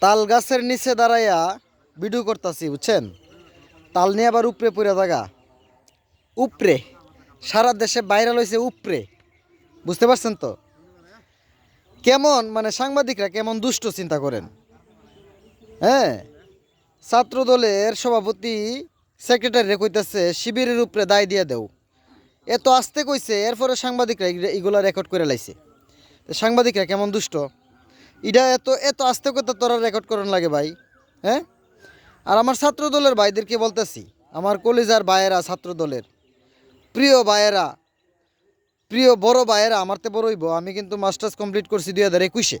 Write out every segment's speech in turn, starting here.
তাল গাছের নিচে দাঁড়াইয়া ভিডিও করতেছি, বুঝছেন? তাল নিয়ে আবার উপরে পড়ে থাকা। উপরে। সারা দেশে ভাইরাল হয়েছে উপরে। বুঝতে পারছেন তো? কেমন মানে সাংবাদিকরা কেমন দুষ্ট চিন্তা করেন? হ্যাঁ? ছাত্র দলের সভাপতি সেক্রেটারি কইতেছে, শিবিরের উপরে দায় দিয়ে দেও। এত আসতে কইছে, এরপরে সাংবাদিকরা এগুলা রেকর্ড করে লাইছে। সাংবাদিকরা কেমন দুষ্ট? এটা এত এত আস্তে কথা তোরা রেকর্ড করন লাগে ভাই হ্যাঁ? আর আমার ছাত্র দলের ভাইদেরকে বলতেছি, আমার কলেজার ভাইয়েরা ছাত্র দলের প্রিয় ভাইয়েরা, প্রিয় বড় ভাইয়েরা, আমার তো বড়ইব আমি কিন্তু মাস্টার্স কমপ্লিট করছি দুই হাজার একুশে।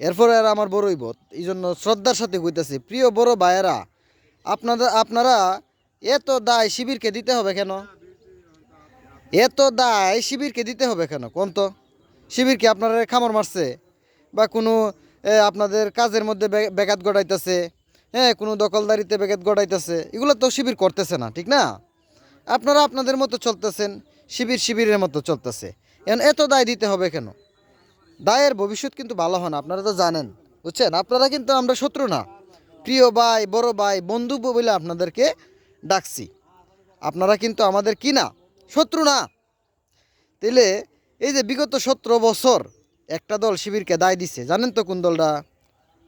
এরপরে আর আমার বড়ইব এই জন্য শ্রদ্ধার সাথে কইতেছি, প্রিয় বড় ভাইয়েরা আপনাদের আপনারা এত দায় শিবিরকে দিতে হবে কেন? এত দায় শিবিরকে দিতে হবে কেন? কোন তো? শিবিরকে আপনারা খামার মারছে? বা কোনো আপনাদের কাজের মধ্যে ব্যাঘাত ঘটাইতেছে হ্যাঁ কোনো দখলদারিতে ব্যাঘাত ঘটাইতেছে, এগুলো তো শিবির করতেছে না, ঠিক না? আপনারা আপনাদের মতো চলতেছেন, শিবির শিবিরের মতো চলতেছে। এখন এত দায় দিতে হবে কেন? দায়ের ভবিষ্যৎ কিন্তু ভালো হয় না, আপনারা তো জানেন, বুঝছেন? আপনারা কিন্তু আমরা শত্রু না। প্রিয় ভাই, বড় ভাই, বন্ধু বলে আপনাদেরকে ডাকছি। আপনারা কিন্তু আমাদের কি না? শত্রু না। তাইলে এই যে বিগত সতেরো বছর একটা দল শিবিরকে দায় দিছে। জানেন তো কোন দলটা?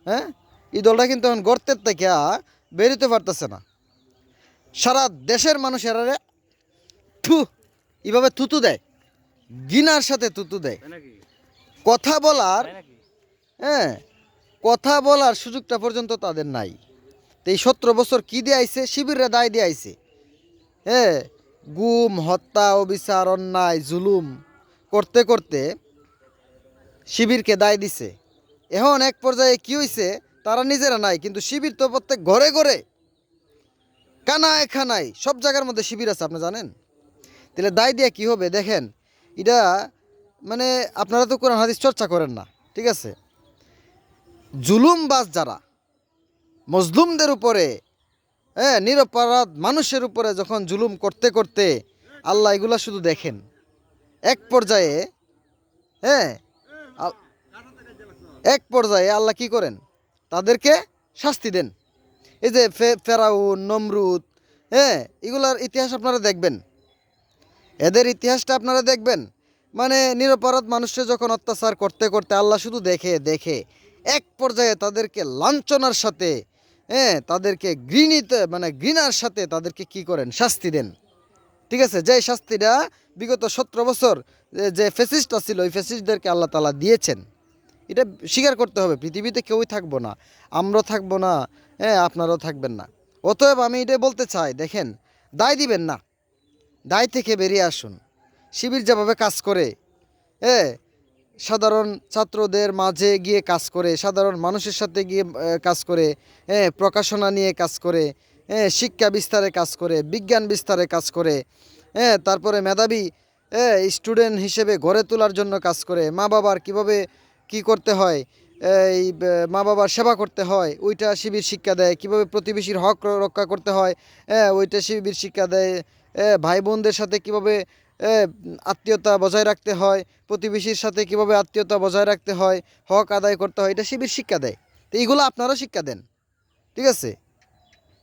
হ্যাঁ? এই দলটা কিন্তু এখন গর্তের থেকে বেরোতে পারতেছে না। সারা দেশের মানুষেরা থু এভাবে থুতু দেয়। গিনার সাথে থুতু দেয়। কথা বলার হ্যাঁ কথা বলার সুযোগটা পর্যন্ত তাদের নাই। তো এই সতেরো বছর কী দিয়ে আইছে শিবিরে দায় দিয়ে আইছে হ্যাঁ গুম হত্যা অবিচার অন্যায় জুলুম করতে করতে শিবিরকে দায় দিছে। এখন এক পর্যায়ে কি হয়েছে তারা নিজেরা নাই, কিন্তু শিবির তো প্রত্যেক ঘরে ঘরে, কানায় খানায়, সব জায়গার মধ্যে শিবির আছে, আপনি জানেন? তাহলে দায় দিয়ে কি হবে? দেখেন, এটা মানে আপনারা তো কোরআন হাদিস চর্চা করেন না, ঠিক আছে? জুলুমবাজ যারা, মজলুমদের উপরে হ্যাঁ নিরপরাধ মানুষের উপরে যখন জুলুম করতে করতে, আল্লাহ এগুলা শুধু দেখেন। এক পর্যায়ে হ্যাঁ এক পর্যায়ে আল্লাহ কি করেন? তাদেরকে শাস্তি দেন। এই যে ফেরাউন, নমরুদ হ্যাঁ এগুলার ইতিহাস আপনারা দেখবেন। এদের ইতিহাসটা আপনারা দেখবেন। মানে নিরপরাধ মানুষের যখন অত্যাচার করতে করতে আল্লাহ শুধু দেখে দেখে, এক পর্যায়ে তাদেরকে লাঞ্ছনার সাথে হ্যাঁ তাদেরকে ঘৃণিত মানে ঘৃণার সাথে তাদেরকে কি করেন? শাস্তি দেন। ঠিক আছে? যে শাস্তিটা বিগত সতেরো বছর যে- ফেসিস্টটা ছিল, ওই ফেসিস্টদেরকে আল্লাহ তালা দিয়েছেন। এটা স্বীকার করতে হবে, পৃথিবীতে কেউই থাকব না। আমরাও থাকব না হ্যাঁ আপনারাও থাকবেন না। অতএব আমি এটা বলতে চাই, দেখেন, দায় দিবেন না। দায় থেকে বেরিয়ে আসুন। শিবির যেভাবে কাজ করে হ্যাঁ সাধারণ ছাত্রদের মাঝে গিয়ে কাজ করে, সাধারণ মানুষের সাথে গিয়ে কাজ করে হ্যাঁ প্রকাশনা নিয়ে কাজ করে শিক্ষা বিস্তারে কাজ করে বিজ্ঞান বিস্তারে কাজ করে হ্যাঁ তারপরে মেধাবী হ্যাঁ স্টুডেন্ট হিসেবে গড়ে তোলার জন্য কাজ করে মা বাবার কীভাবে কি করতে হয় এই মা বাবার সেবা করতে হয় ওইটা শিবির শিক্ষা দেয় কীভাবে প্রতিবেশীর হক রক্ষা করতে হয় হ্যাঁ ওইটা শিবির শিক্ষা দেয় এ, ভাই বোনদের সাথে কীভাবে আত্মীয়তা বজায় রাখতে হয় প্রতিবেশীর সাথে কীভাবে আত্মীয়তা বজায় রাখতে হয় হক আদায় করতে হয় এটা শিবির শিক্ষা দেয়। তো এইগুলো আপনারা শিক্ষা দেন ঠিক আছে?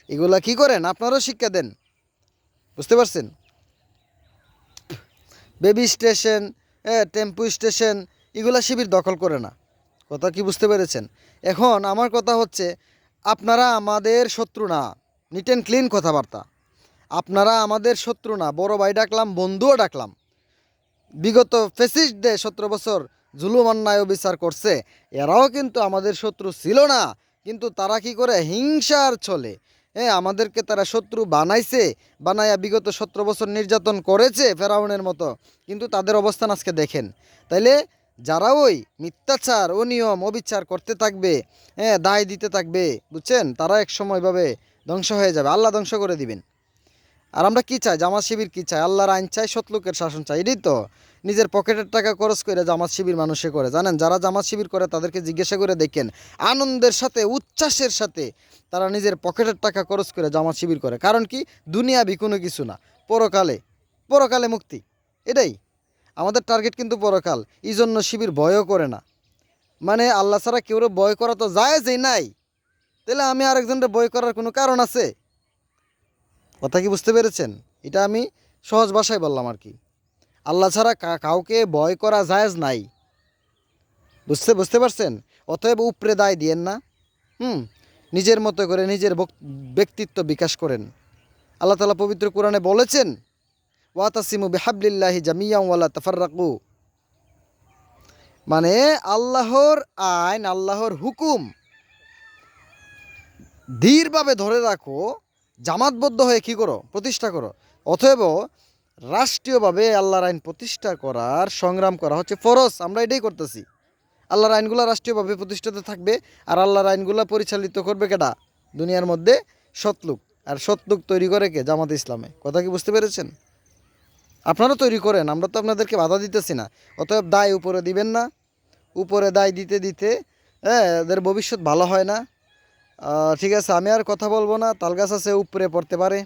এগুলা কি করেন? আপনারাও শিক্ষা দেন। বুঝতে পারছেন? বেবি স্টেশন টেম্পু স্টেশন, এগুলা শিবির দখল করে না। কথা কি বুঝতে পেরেছেন? এখন আমার কথা হচ্ছে, আপনারা আমাদের শত্রু না। নিট অ্যান্ড ক্লিন কথাবার্তা। আপনারা আমাদের শত্রু না। বড় ভাই ডাকলাম, বন্ধুও ডাকলাম। বিগত ফেসিস্টদের সতেরো বছর জুলুম, অন্যায় বিচার করছে। এরাও কিন্তু আমাদের শত্রু ছিল না। কিন্তু তারা কি করে? হিংসার চলে হ্যাঁ আমাদেরকে তারা শত্রু বানাইছে, বানাইয়া বিগত সতেরো বছর নির্যাতন করেছে ফেরাউনের মতো। কিন্তু তাদের অবস্থান আজকে দেখেন। তাইলে যারা ওই মিথ্যাচার, অনিয়ম, অবিচার করতে থাকবে হ্যাঁ দায় দিতে থাকবে, বুঝছেন? তারা এক সময় ভাবে ধ্বংস হয়ে যাবে। আল্লাহ ধ্বংস করে দিবেন। আর আমরা কি চাই? জামাত শিবির কি চাই? আল্লাহর আইন চাই সতলোকের শাসন চাই, এটাই তো। নিজের পকেটের টাকা খরচ করে জামাত শিবির মানুষে করে, জানেন? যারা জামাত শিবির করে, তাদেরকে জিজ্ঞাসা করে দেখেন। আনন্দের সাথে, উচ্ছ্বাসের সাথে তারা নিজের পকেটের টাকা খরচ করে জামাত শিবির করে। কারণ কি? দুনিয়াবি কোনো কিছু না। পরকালে পরকালে মুক্তি। এটাই। আমাদের টার্গেট কিন্তু পরকাল। এই জন্য শিবির ভয়ও করে না। মানে আল্লাহ ছাড়া কেউ বয় করা তো জায়েজই নাই। তাহলে আমি আরেকজনের বই করার কোনো কারণ আছে? কথা কি বুঝতে পেরেছেন? এটা আমি সহজ ভাষায় বললাম আর কি। আল্লাহ ছাড়া কাউকে ভয় করা জায়েজ নাই। বুঝতে বুঝতে পারছেন? অতএব উপরে দায় দিয়েন না। হুম? নিজের মতো করে নিজের ব্যক্তিত্ব বিকাশ করেন। আল্লাহ তালা পবিত্র কোরআনে বলেছেন ওয়াতাসিমু বেহাবলিল্লাহি জামিয়া ওয়ালা তাফাররাকু। মানে আল্লাহর আইন, আল্লাহর হুকুম ধীরভাবে ধরে রাখো জামাতবদ্ধ হয়ে কি করো? প্রতিষ্ঠা করো। অতএব রাষ্ট্রীয়ভাবে আল্লাহর আইন প্রতিষ্ঠা করার সংগ্রাম করা হচ্ছে ফরজ। আমরা এটাই করতেছি। আল্লাহর আইনগুলো রাষ্ট্রীয়ভাবে প্রতিষ্ঠিত থাকবে আর আল্লাহর আইনগুলো পরিচালিত করবে কেটা দুনিয়ার মধ্যে সতলুক। আর সতলুক তৈরি করে কে? জামাত ইসলামে। কথা কি বুঝতে পেরেছেন? আপনারা তৈরি করেন, আমরা তো আপনাদেরকে বাধা দিতেছি না। অতএব দায় উপরে দিবেন না। উপরে দায় দিতে দিতে হ্যাঁ এদের ভবিষ্যৎ ভালো হয় না। ঠিক আছে আমি আর কথা বলব না। তালগাছ আছে উপরে পড়তে পারে।